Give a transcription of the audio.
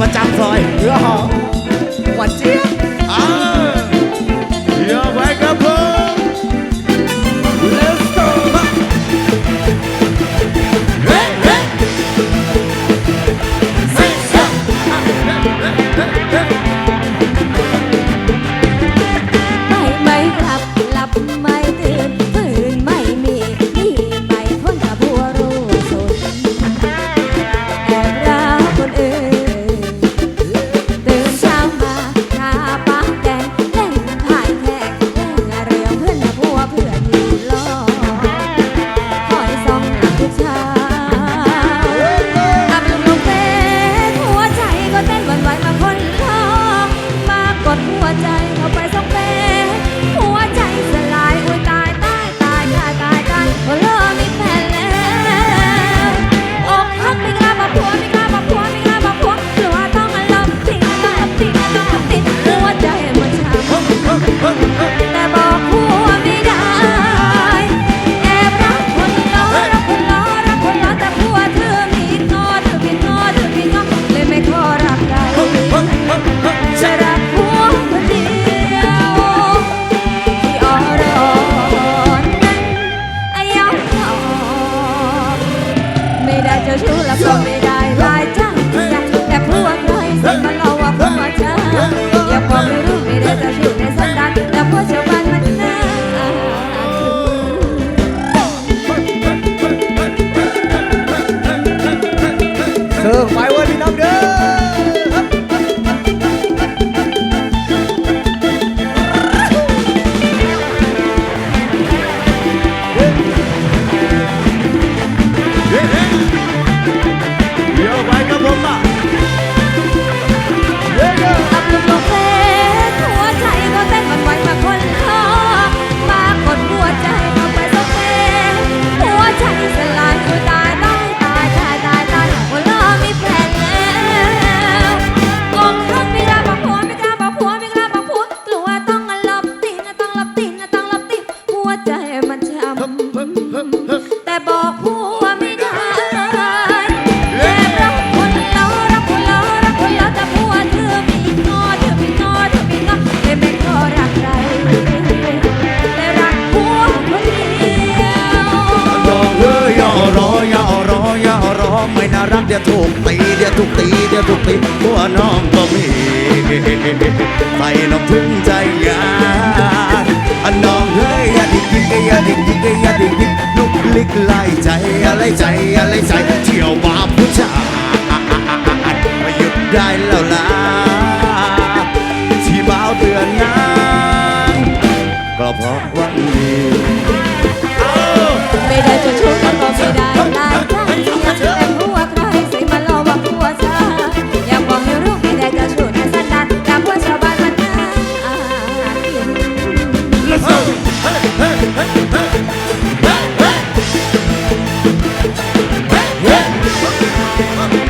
ประจำซอย วใจเข้าไสองแผลหัวใจสลายอุ้ยตายตายตายตายตายตายโอ้ Jesús la. ดี๋ยวถูกตีเดี๋ยวถูกตีเดี๋ยวถูกตีตัวน้องก็มีไฟน้องถึงใจยาอันน้องเฮ้ยยาดิ้นดิ้นอย่าดิ้นดิ้นย่าดิ้นดิ้นลุกลิกไล่ใจอะไรใจอะไรใจเที่ยวบาผู้ชายมาหยุดได้แล้วล่ะที่บ่าวเตือนนางก็เพราะว่า Come on.